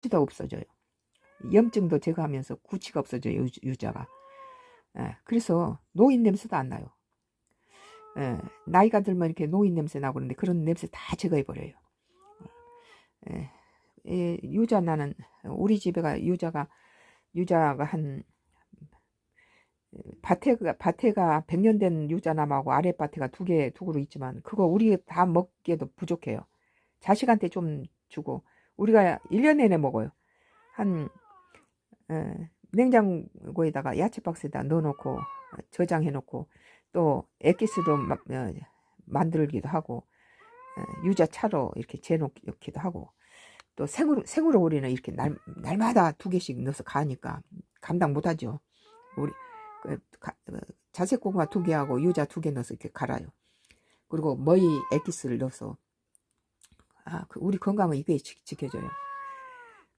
구취도 없어져요. 염증도 제거하면서 구취가 없어져요. 유, 유자가. 예, 그래서 노인 냄새도 안 나요. 예, 나이가 들면 이렇게 노인 냄새 나고 그러는데 그런 냄새 다 제거해 버려요. 예, 예, 유자 나는 우리 집에가 유자가 유자가 한 밭에가 밭에가 100년 된 유자나무하고 아래 밭에가 두 개 두 그루 있지만 그거 우리 다 먹기에도 부족해요. 자식한테 좀 주고 우리가 1년 내내 먹어요. 한 에, 냉장고에다가 야채 박스에다 넣어놓고 저장해 놓고 또 액기스도 마- 어, 만들기도 하고 어, 유자차로 이렇게 재놓기도 하고 또 생으로 생으로 우리는 이렇게 날 날마다 두 개씩 넣어서 가니까 감당 못하죠. 우리 그, 가- 어, 자색 고구마 두 개하고 유자 두 개 넣어서 이렇게 갈아요. 그리고 머위 액기스를 넣어서 우리 건강은 이게 지- 지켜져요.